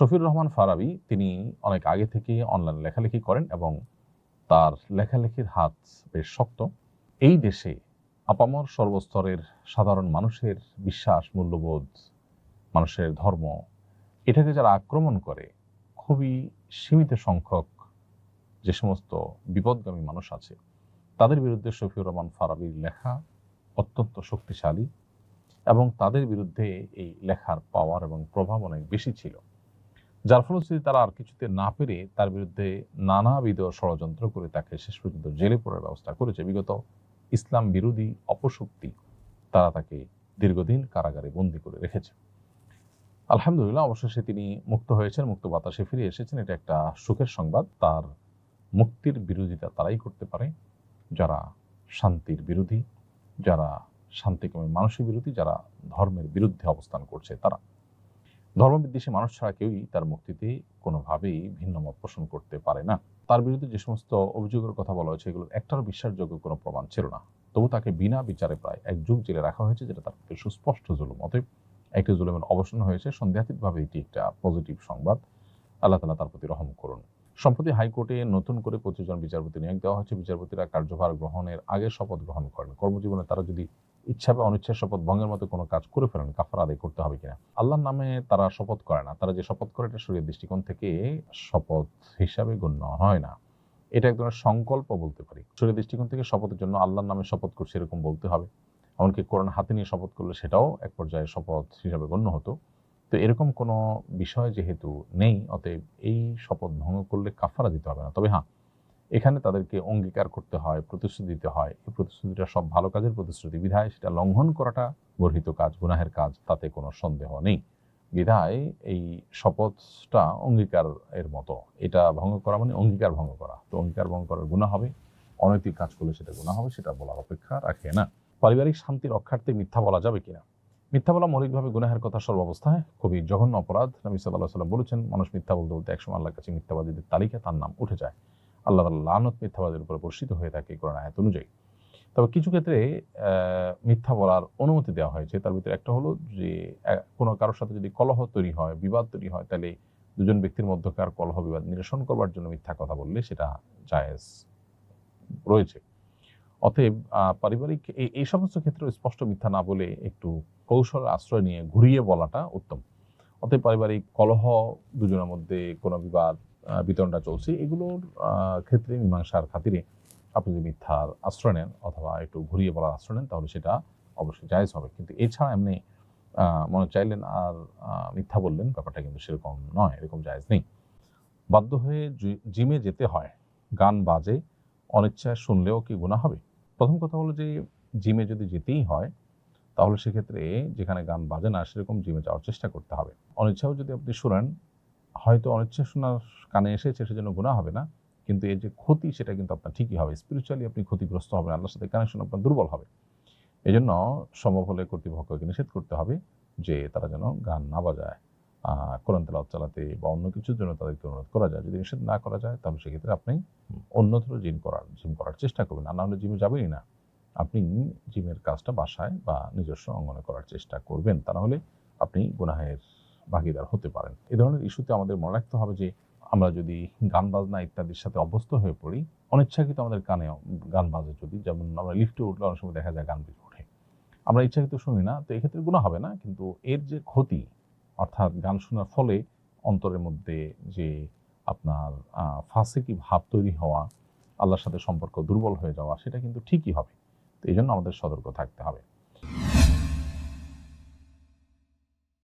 শফিউর রহমান ফারাবি, তিনি অনেক আগে থেকে অনলাইন লেখালেখি করেন এবং তার লেখালেখির হাত বেশ শক্ত। এই দেশে আপামর সর্বস্তরের সাধারণ মানুষের বিশ্বাস, মূল্যবোধ, মানুষের ধর্ম, এটাকে যারা আক্রমণ করে, খুবই সীমিত সংখ্যক যে সমস্ত বিপদগামী মানুষ আছে, তাদের বিরুদ্ধে শফিউর রহমান ফারাবির লেখা অত্যন্ত শক্তিশালী এবং তাদের বিরুদ্ধে এই লেখার পাওয়ার এবং প্রভাব অনেক বেশি ছিল। যার ফলশ্রুতি তারা আর কিছুতে না পেরে তার বিরুদ্ধে নানাবিধ ষড়যন্ত্র করে তাকে শেষ পর্যন্ত জেলে পড়ার ব্যবস্থা করেছে। বিগত ইসলাম বিরোধী অপশক্তি তারা তাকে দীর্ঘদিন কারাগারে বন্দি করে রেখেছে। আলহামদুলিল্লাহ, অবশেষে তিনি মুক্ত হয়েছেন, মুক্ত বাতাসে ফিরে এসেছেন। এটা একটা সুখের সংবাদ। তার মুক্তির বিরোধিতা তারাই করতে পারে। যারা শান্তির বিরোধী, যারা শান্তিকামী মানুষের বিরোধী, যারা ধর্মের বিরুদ্ধে অবস্থান করছে তারা। ধর্মবিদ্বেষী মানুষ ছাড়া কেউই তার মুক্তিতে কোনোভাবেই ভিন্ন মত পোষণ করতে পারে না। তার বিরুদ্ধে যে সমস্ত অভিযোগের কথা বলা হয়েছে, এগুলোর একটার বিশ্বাসযোগ্য কোনো প্রমাণ ছিল না। তবু তাকে বিনা বিচারে প্রায় এক যুগ জেলে রাখা হয়েছে, যেটা তার প্রতি সুস্পষ্ট জুলুম। অতএব একটি জুলুমের অবসান হয়েছে। সন্দেহাতীতভাবে এটি একটা পজিটিভ সংবাদ। আল্লাহ তালা তার প্রতি রহম করুন। সম্প্রতি হাইকোর্টে নতুন করে পঁচিশ জন বিচারপতি নিয়োগ দেওয়া হয়েছে। বিচারপতিরা কার্যভার গ্রহণের আগে শপথ গ্রহণ করেন। কর্মজীবনে তারা যদি ইচ্ছা বা অনিচ্ছা শপথ ভঙ্গের মতো কোনো কাজ করে ফেলেন, কাফার আদায় করতে হবে কিনা? আল্লাহর নামে তারা শপথ করে না। তারা যে শপথ করে, এটা শরীরের দৃষ্টিকোণ থেকে শপথ হিসাবে গণ্য হয় না। এটা এক ধরনের সংকল্প বলতে পারি। শরীরের দৃষ্টিকোণ থেকে শপথের জন্য আল্লাহর নামে শপথ করছে এরকম বলতে হবে। এমনকি কোরআন হাতে নিয়ে শপথ করলে সেটাও এক পর্যায়ে শপথ হিসাবে গণ্য হতো। তো এরকম কোনো বিষয় যেহেতু নেই, অতএব এই শপথ ভঙ্গ করলে কাফারা দিতে হবে না। তবে হ্যাঁ এখানে তাদেরকে অঙ্গীকার করতে হয়, প্রতিশ্রুতি দিতে হয়। এই প্রতিশ্রুতিটা সব ভালো কাজের প্রতিশ্রুতি। বিধায় সেটা লঙ্ঘন করাটা গর্হিত কাজ, গুনাহের কাজ, তাতে কোনো সন্দেহ নেই। বিধায় এই শপথটা অঙ্গীকার এর মতো। এটা ভঙ্গ করা মানে অঙ্গীকার ভঙ্গ করা। তো অঙ্গীকার ভঙ্গ করার গুণা হবে। অনৈতিক কাজ করলে সেটা গুণা হবে, সেটা বলার অপেক্ষা রাখে না। পারিবারিক শান্তি রক্ষার্থে মিথ্যা বলা যাবে কিনা মিথ্যা বলা মৌলিকভাবে গুনাহের কথা সর্বাবস্থায় খুবই জঘন্য অপরাধ। নবী সাল্লাহ সাল্লাম বলেছেন, মানুষ মিথ্যা বলতে বলতে একসময় আল্লাহর কাছে মিথ্যাবাদীদের তালিকা তার নাম উঠে যায়। আল্লাহ তাআলা লানত মিথ্যাবাদের উপরে বর্ষিত হয়ে থাকে কোরআন আয়াত অনুযায়ী। তবে কিছু ক্ষেত্রে মিথ্যা বলার অনুমতি দেওয়া হয়েছে তার ভিতরে একটা হলো যে কোনো কারোর সাথে যদি কলহ তৈরি হয়, বিবাদ তৈরি হয়, তাহলে দুজন ব্যক্তির মধ্যকার কলহ বিবাদ নিরসন করবার জন্য মিথ্যা কথা বললে সেটা জায়েজ রয়েছে। অতএব পারিবারিক এই সমস্ত ক্ষেত্রে স্পষ্ট মিথ্যা না বলে একটু কৌশল, আশ্রয় নিয়ে ঘুরিয়ে বলাটা উত্তম। অতএব পারিবারিক কলহ দুজনের মধ্যে কোনো বিবাদ বিতরণটা চলছে। এগুলোর ক্ষেত্রে মীমাংসার খাতিরে আপনি যদি মিথ্যার আশ্রয় নেন অথবা একটু ঘুরিয়ে বলার আশ্রয় নেন, তাহলে সেটা অবশ্যই জায়জ হবে। কিন্তু এছাড়া এমনি মনে চাইলেন আর মিথ্যা বললেন, ব্যাপারটা কিন্তু সেরকম নয়, এরকম জায়েজ নেই। বাধ্য হয়ে জিমে যেতে হয়, গান বাজে, অনিচ্ছায় শুনলেও কি গুণা হবে? প্রথম কথা হলো যে জিমে যদি যেতেই হয় তাহলে সেক্ষেত্রে যেখানে গান বাজে না, সেরকম জিমে যাওয়ার চেষ্টা করতে হবে। অনিচ্ছাও যদি আপনি শুনেন, হয়তো অনিচ্ছা শোনার কানে এসেছে সেজন্য গুণা হবে না, কিন্তু এর যে ক্ষতি সেটা কিন্তু আপনার ঠিকই হবে। স্পিরিচুয়ালি আপনি ক্ষতিগ্রস্ত হবেন, আল্লাহর সাথে কানেকশন আপনার দুর্বল হবে। এই জন্য সম্ভব হলে কর্তৃপক্ষকে নিষেধ করতে হবে যে তারা যেন গান না বাজায়। কোরআন তেলাওয়াত চালাতে বা অন্য কিছুর জন্য তাদেরকে অনুরোধ করা যায়। যদি নিষেধ না করা যায়, তাহলে সেক্ষেত্রে আপনি অন্যত্র জিম করার জিম করার চেষ্টা করবেন। আর না হলে জিমে যাবেনই না। আপনি জিমের কাজটা বাসায় বা নিজস্ব অঙ্গনে করার চেষ্টা করবেন, তা আপনি গুনাহের ভাগিদার হতে পারেন। এ ধরনের ইস্যুতে আমাদের মনে রাখতে হবে যে, আমরা যদি গান বাজনা ইত্যাদির সাথে অভ্যস্ত হয়ে পড়ি, অনিচ্ছাকৃত আমাদের কানে গান বাজে যদি, যেমন আমরা লিফটে উঠলে অনেক সময় দেখা যায় গান বেজে ওঠে। আমরা ইচ্ছাকৃত শুনি না, তো এক্ষেত্রে গুণা হবে না, কিন্তু এর যে ক্ষতি, অর্থাৎ গান শোনার ফলে অন্তরের মধ্যে যে আপনার ফাঁসিকি ভাব তৈরি হওয়া, আল্লাহর সাথে সম্পর্ক দুর্বল হয়ে যাওয়া, সেটা কিন্তু ঠিকই হবে। তো এই জন্য আমাদের সতর্ক থাকতে হবে।